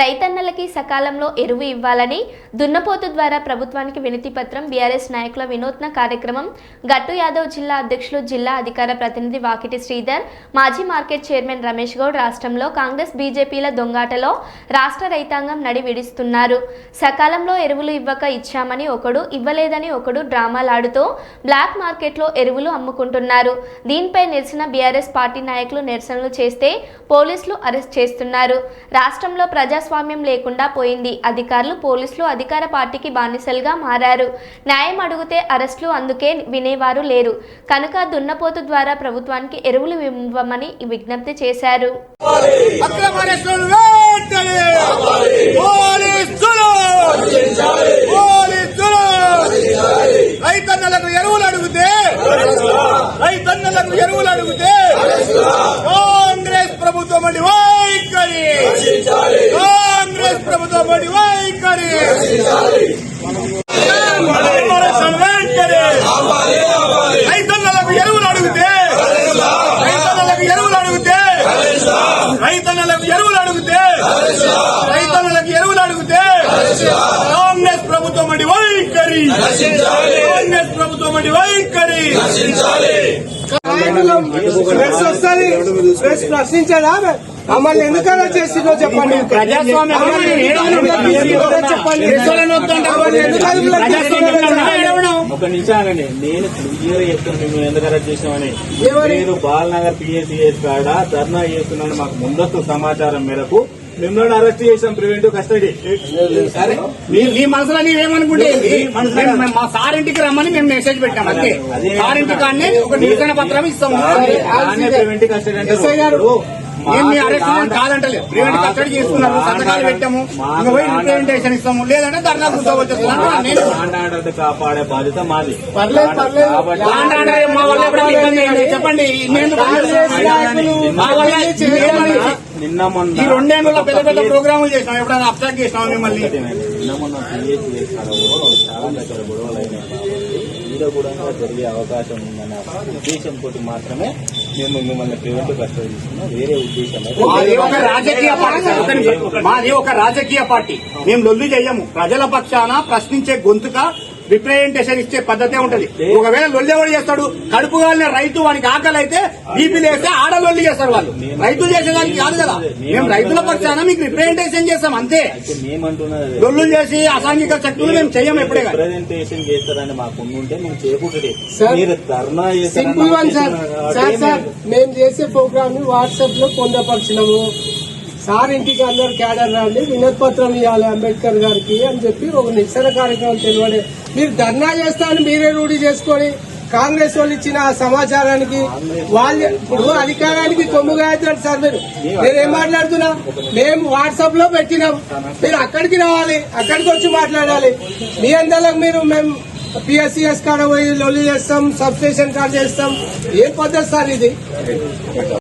రైతన్నలకి సకాలంలో ఎరువు ఇవ్వాలని దున్నపోతు ద్వారా ప్రభుత్వానికి వినతి పత్రం బీఆర్ఎస్ నాయకుల వినూత్న కార్యక్రమం. గట్టు యాదవ్ జిల్లా అధ్యక్షులు జిల్లా అధికార ప్రతినిధి వాకిటి శ్రీధర్ మాజీ మార్కెట్ చైర్మన్ రమేష్ గౌడ్ రాష్ట్రంలో కాంగ్రెస్ బీజేపీల దొంగాటలో రాష్ట్ర రైతాంగం నడి విడిస్తున్నారు. సకాలంలో ఎరువులు ఇవ్వక ఇచ్చామని ఒకడు ఇవ్వలేదని ఒకడు డ్రామాలాడుతూ బ్లాక్ మార్కెట్లో ఎరువులు అమ్ముకుంటున్నారు. దీనిపై నిరసన బీఆర్ఎస్ పార్టీ నాయకులు నిరసనలు చేస్తే పోలీసులు అరెస్ట్ చేస్తున్నారు. రాష్ట్రంలో ప్రజా ప్రజాస్వామ్యం లేకుండా పోయింది. అధికారులు పోలీసులు అధికార పార్టీకి బానిసలుగా మారారు. న్యాయం అడిగితే అరెస్టులు అందుకే వినేవారు లేరు. కనుక దున్నపోతు ద్వారా ప్రభుత్వానికి ఎరువులు ఇవ్వమని విజ్ఞప్తి చేశారు. అక్రమణస్తులు వెంటనే పోలీసులు! పోలీసులు! రైతన్నలకు ఎరువులు అడిగితే రైతన్నలకు ఎరువులు అడిగితే కాంగ్రెస్ ప్రభుత్వం అండి వైఖరి! ప్రభుత్వం అండి వైఖరి రైతన్నలకు ఎరువులు అడిగితే రైతన్నలకు ఎరువులు అడిగితే రైతన్నలకు ఎరువులు అడిగితే రైతన్నలకు ఎరువులు అడిగితే కాంగ్రెస్ ప్రభుత్వం అండి వైఖరి కాంగ్రెస్ ప్రభుత్వం అండి వైఖరి ప్రశ్నించాడా మమ్మల్ని ఎందుకలా చేసిందో చెప్పండి. ప్రజాస్వామ్యం ఎందుకు? ఒక నిమిషానండి నేను క్లియర్ చెప్తాను మేము ఎందుకు అరెస్ట్ చేసామని? మీరు బాలనగర్ పిఎస్సిఎస్ కాడ ధర్నా చేస్తున్నాను. మాకు ముందస్తు సమాచారం మేరకు మిమ్మల్ని అరెస్ట్ చేసాం ప్రివెంటివ్ కస్టడీ. సరే. నీ మనసులో నీవేమనుకుంటే మా సారింటికి రమ్మని మేము మెసేజ్ పెట్టాం. అంతే. సారింటి కానీ ఒక నిరసన పత్రం ఇస్తాము. ప్రివెంటివ్ కస్టడీ అంటే ఏం మీ అరెస్ట్ కాండ- కాదంటలే. ప్రివెంట్ కస్టడీ చేసుకున్నారు సంతకాలు పెట్టాము ఇంకా పోయి రిప్రజెంటేషన్ ఇస్తాము. లేదంటే ధర్నా కూర్చోవచ్చు కాపాడే బాధ్యత మాది. పర్లేదు, పర్లేదు. మా వల్ల? చెప్పండి. మా వల్ల నిన్న మొన్న ఈ రెండేళ్ళలో పెద్ద పెద్ద ప్రోగ్రాములు చేసినాం. ఎప్పుడైనా అబ్స్ట్రాక్ట్ చేసినాం మిమ్మల్ని? నిన్న మొన్న చాలా దగ్గర గొడవలు అయినాయి. కూడా జరిగే అవకాశం ఉందనే ఉద్దేశంతో మాత్రమే మేము మిమ్మల్ని ప్రివెంటివ్ కస్టడీ తీసుకున్నాం వేరే ఉద్దేశం మాది ఒక రాజకీయ పార్టీ. సార్, ఒక నిమిషం. మాది ఒక రాజకీయ పార్టీ. మేము లొల్లి చెయ్యము ప్రజల పక్షాన ప్రశ్నించే గొంతుక రిప్రజెంటేషన్ ఇచ్చే పద్ధతే ఉంటది. ఒకవేళ లొల్లి ఎవరు చేస్తాడు కడుపు కాలిన రైతు వానికి ఆకలి అయితే బీపీ లేస్తే ఆడ లొల్లి చేస్తారు వాళ్ళు. రైతులు చేసేదానికి కాదు కదా. మేము రైతుల పక్షాన మీకు రిప్రజెంటేషన్ చేస్తాం అంతే. లొల్లులు చేసి అసాంఘిక శక్తులు మేము చెయ్యం ఎప్పుడే రిప్రజెంటేషన్ చేస్తారని మాకు మేము simple one sir. Sir sir మేము చేసే ప్రోగ్రామ్ని వాట్సాప్లో పొందపరిచినాము. సార్ ఇంటికి అందరు క్యాడర్ రండి వినోద్ పత్రం ఇవ్వాలి అంబేద్కర్ గారికి అని చెప్పి ఒక నిరసన కార్యక్రమం తెలియడే మీరు ధర్నా చేస్తామని మీరే రూఢి చేసుకొని కాంగ్రెస్ వాళ్ళు ఇచ్చిన సమాచారానికి వాళ్ళు ఇప్పుడు అధికారానికి కొమ్ము అవుతారు సార్ మీరు. నేనేం మాట్లాడుతున్నా? మేము వాట్సాప్లో పెట్టినాం. మీరు అక్కడికి రావాలి అక్కడికి వచ్చి మాట్లాడాలి. మీ అందరికి మీరు మేము పిఎస్సిఎస్ కాడ పోయి లొల్లి చేస్తాం సబ్ స్టేషన్ కాడ చేస్తాం. ఏం పద్ధతి సార్ ఇది?